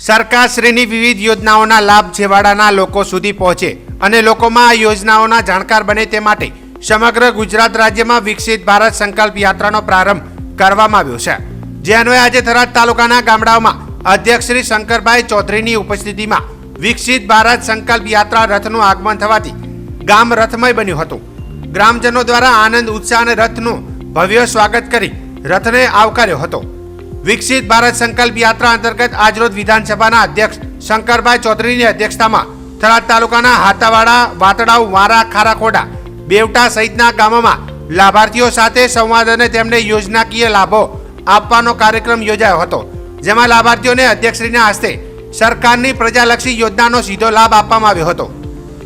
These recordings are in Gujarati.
સરકારશ્રીની વિવિધ યોજનાઓના લાભ છેવાડાના લોકો સુધી પહોંચે અને લોકોમાં આ યોજનાઓના જાણકાર બને તે માટે સમગ્ર ગુજરાત રાજ્યમાં વિકસિત ભારત સંકલ્પ યાત્રાનો પ્રારંભ કરવામાં આવ્યો છે. જે અન્વયે આજે થરાદ તાલુકાના ગામડાઓમાં અધ્યક્ષ શ્રી શંકરભાઈ ચૌધરીની ઉપસ્થિતિમાં વિકસિત ભારત સંકલ્પ યાત્રા રથનું આગમન થવાથી ગામ રથમય બન્યું હતું. ગ્રામજનો દ્વારા આનંદ, ઉત્સાહ અને રથનું ભવ્ય સ્વાગત કરી રથને આવકાર્યો હતો. વિકસિત ભારત સંકલ્પ યાત્રા અંતર્ગત આજરોજ વિધાનસભાના અધ્યક્ષ શંકરભાઈ ચૌધરીની અધ્યક્ષતામાં થરાદ તાલુકાના હાતાવાડા વાતડાઉ વારા, ખારાખોડા, બેવટા સહિતના ગામોમાં લાભાર્થીઓ સાથે સંવાદ અને તેમને યોજનાકીય લાભો આપવાનો કાર્યક્રમ યોજાયો હતો. જેમાં લાભાર્થીઓને અધ્યક્ષશ્રીના હસ્તે સરકારની પ્રજાલક્ષી યોજનાનો સીધો લાભ આપવામાં આવ્યો હતો.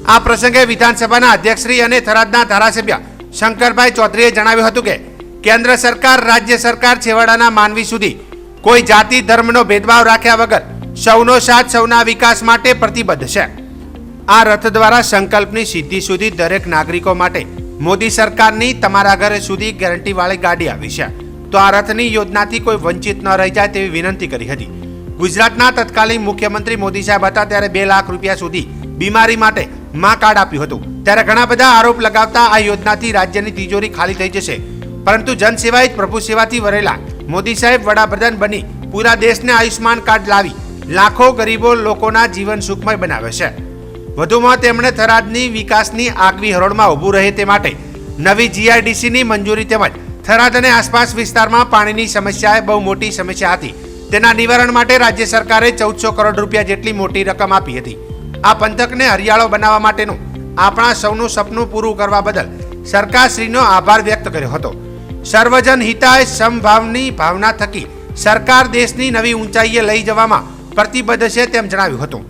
આ પ્રસંગે વિધાનસભાના અધ્યક્ષશ્રી અને થરાદના ધારાસભ્ય શંકરભાઈ ચૌધરીએ જણાવ્યું હતું કે કેન્દ્ર સરકાર, રાજ્ય સરકાર છેવાડાના માનવી સુધી કોઈ જાતિ ધર્મનો ભેદભાવ રાખ્યા વગર સૌનો સાથ સૌના વિકાસ માટે પ્રતિબદ્ધ છે. આ રથ દ્વારા સંકલ્પની સિદ્ધિ સુધી દરેક નાગરિકો માટે મોદી સરકારની તમારા ઘરે સુધી ગેરંટીવાળી ગાડી આવી છે. તો આ રથની યોજનાથી કોઈ વંચિત ન રહી જાય તેવી વિનંતી કરી હતી. ગુજરાતના તત્કાલીન મુખ્યમંત્રી મોદી સાહેબ હતા ત્યારે બે લાખ રૂપિયા સુધી બીમારી માટે મા કાર્ડ આપ્યું હતું. ત્યારે ઘણા બધા આરોપ લગાવતા આ યોજનાથી રાજ્યની તિજોરી ખાલી થઈ જશે. પરંતુ જન સેવા જ પ્રભુ સેવાથી વરેલા. મોદી સાહેબ વડાપ્રધાન બની પૂરા દેશને આયુષ્માન કાર્ડ લાવી લાખો ગરીબો લોકોના જીવન સુખમય બનાવે છે. વધુમાં તેમણે થરાદની વિકાસની આગવી હરોળમાં ઊભું રહે તે માટે નવી જીઆઈડીસીની મંજૂરી તેમજ થરાદ અને આસપાસ વિસ્તારમાં પાણીની સમસ્યા બહુ મોટી સમસ્યા હતી. તેના નિવારણ માટે રાજ્ય સરકારે ચૌદસો કરોડ રૂપિયા જેટલી મોટી રકમ આપી હતી. આ પંથકને હરિયાળો બનાવવા માટેનું આપણા સૌનું સપનું પૂરું કરવા બદલ સરકારશ્રીનો આભાર વ્યક્ત કર્યો હતો. સર્વજન હિતાય સમભાવની ભાવના થકી સરકાર દેશની નવી ઊંચાઈએ લઈ જવામાં પ્રતિબદ્ધ છે તેમ જણાવ્યું હતું.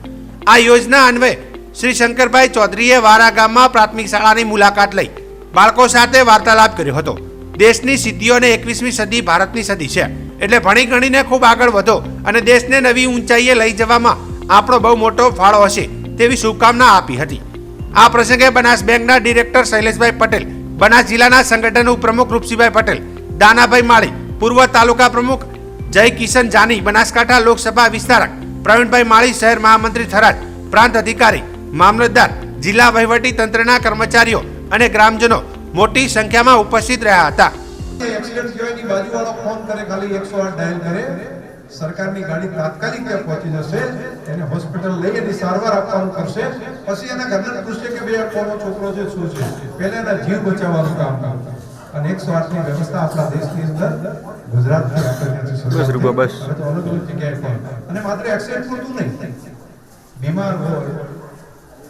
આ યોજના અન્વયે શ્રી શંકરભાઈ ચૌધરીએ વારા ગામમાં પ્રાથમિક શાળાની મુલાકાત લઈ બાળકો સાથે વાર્તાલાપ કર્યો હતો. દેશની સિદ્ધિઓને એકવીસમી સદી ભારતની સદી છે. એટલે ભણી ગણીને ખૂબ આગળ વધો અને દેશને નવી ઊંચાઈએ લઈ જવામાં આપણો બહુ મોટો ફાળો હશે તેવી શુભકામના આપી હતી. આ પ્રસંગે બનાસ બેંકના ડિરેક્ટર શૈલેષભાઈ પટેલ બનાસ જિલ્લાના સંગઠન ઉપપ્રમુખ રૂપસિંહભાઈ પટેલ, દાનાભાઈ માળી, પૂર્વ તાલુકા પ્રમુખ જય કિશન જાની, બનાસકાંઠા લોકસભા વિસ્તારક પ્રવીણભાઈ માળી, શહેર મહામંત્રી થરાદ, પ્રાંત અધિકારી, મામલતદાર, જિલ્લા વહીવટી તંત્રના કર્મચારીઓ અને ગ્રામજનો મોટી સંખ્યામાં ઉપસ્થિત રહ્યા હતા. એક્સિડન્ટ બાજુવાળો ફોન કરે, ખાલી 108 ડાયલ કરે. સરકારની ગાડી તાત્કાલિક ત્યાં પહોંચી જશે એને હોસ્પિટલ લઈ એની સારવાર આપવાનું કરશે પછી એના ઘરના પૂછશે કે ભાઈ કોનો છોકરો છે શું છે? પહેલા એના જીવ બચાવવાનું કામ કરતા અને 108 ની વ્યવસ્થા આપણા દેશની અંદર ગુજરાતની બસ રૂપા, બસ. અલગ અલગ જગ્યાએ પણ. અને માત્ર એક્સિડન્ટ પૂરતું નહીં. બીમાર હોય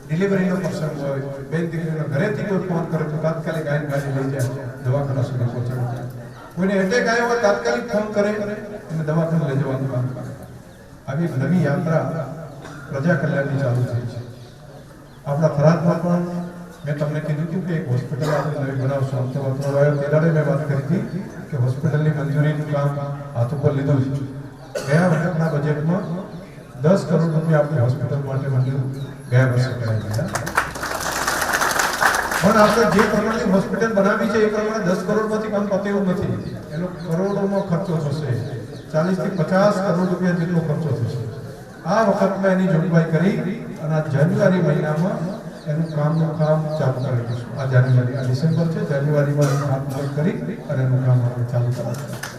ડિલિવરીનો પ્રસંગ હોય બેન દીકરીનો ઘરેથી કોઈ ફોન કરે તો તાત્કાલિક આઈન ગાડી લઈ જાય દવાખાના સુધી પહોંચાડે. કોઈને એટેક આવ્યો હોય, તાત્કાલિક ફોન કરે અને દવાખાને લઈ જવાનું કરે. આવી નવી યાત્રા પ્રજા કલ્યાણની ચાલુ થઈ છે. આપણા થરાદમાં પણ મેં તમને કીધું હતું કે એક હોસ્પિટલ આપણે નવી બનાવશું તો વાતનો આવ્યો. તે મેં વાત કરી હતી કે હોસ્પિટલની મંજૂરીનું કામ હાથ ઉપર લીધું છે. ગયા વખતના બજેટમાં દસ કરોડ રૂપિયા આપણે હોસ્પિટલ માટે મંજૂર ગયા વર્ષે કરાઈ દીધા. પણ આપણે જે પ્રમાણની હોસ્પિટલ બનાવી છે, એ પ્રમાણે દસ કરોડમાંથી કામ પતે એવું નથી. એનો કરોડોમાં ખર્ચો થશે. ચાલીસથી પચાસ કરોડ રૂપિયા જેટલો ખર્ચો થશે. આ વખતમાં એની જોગવાઈ કરી અને આ જાન્યુઆરી મહિનામાં એનું કામનું કામ ચાલુ કરી દઈશું. આ જાન્યુઆરી, આ ડિસેમ્બર છે, જાન્યુઆરીમાં કામ કરી અને એનું કામ ચાલુ કરાવીશું